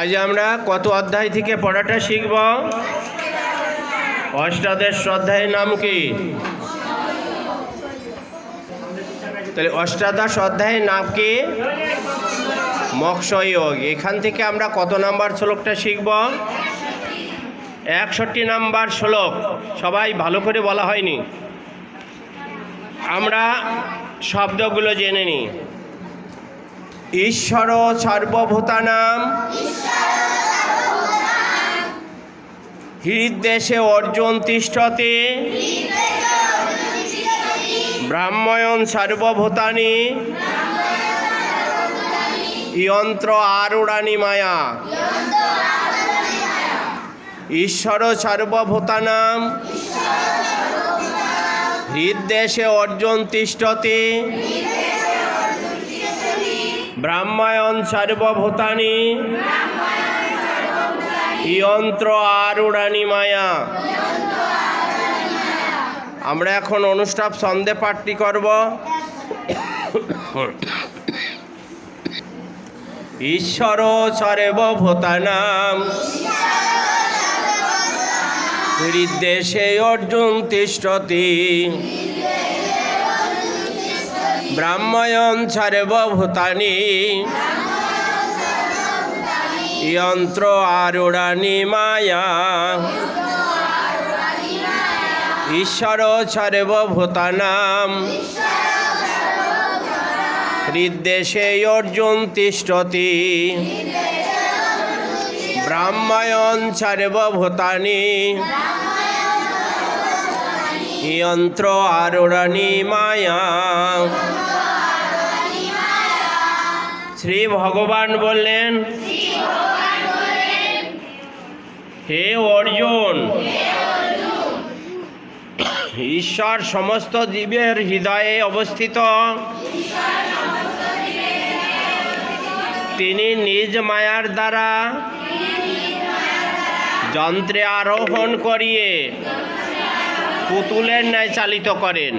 আজ আমরা কত অধ্যায় থেকে পড়াটা শিখব? অষ্টাদশ অধ্যায়ের নাম কি? তাহলে অষ্টাদশ অধ্যায়ের নাম কি? মক্ষয়োগ এখান থেকে আমরা কত নাম্বার শ্লোকটা শিখব? একষট্টি নাম্বার শ্লোক। সবাই ভালো করে বলা হয়নি। আমরা শব্দগুলো জেনে নিই। ঈশ্বর সর্বভূতানাম। হৃদেশে অর্জুন তিষ্ঠতে। ব্রাহ্ময়ণ সর্বভূতানি। ইয়ন্ত্র আরুড়ানি মায়া। ঈশ্বর সর্বভূতানাম। হৃদেশে অর্জুন তিষ্ঠতে। ব্রাহ্মায়ণ সর্বভূতানি। আর উড়ানি মায়া। আমরা এখন অনুষ্ঠান সন্ধে পাঠটি করব। ঈশ্বর সর্বভূতানাম। হৃদেশে অর্জুন তিষ্ঠতি। ব্রাহ্ময়ণ সর্বভূতানি। যন্ত্র আরুড়ানি মায়া। ঈশ্বর সর্বভূতানাম। হৃদেশে অর্জুন তিষ্ঠতি। ব্রাহ্ময়ণ সর্বভূতানি। যন্ত্র আরুড়ানি মায়া। শ্রী ভগবান বললেন, হে অর্জুন, ঈশ্বর সমস্ত জীবের হৃদয়ে অবস্থিত। তিনি নিজ মায়ার দ্বারা যন্ত্রে আরোহণ করিয়ে পুতুলের ন্যায় চালিত করেন।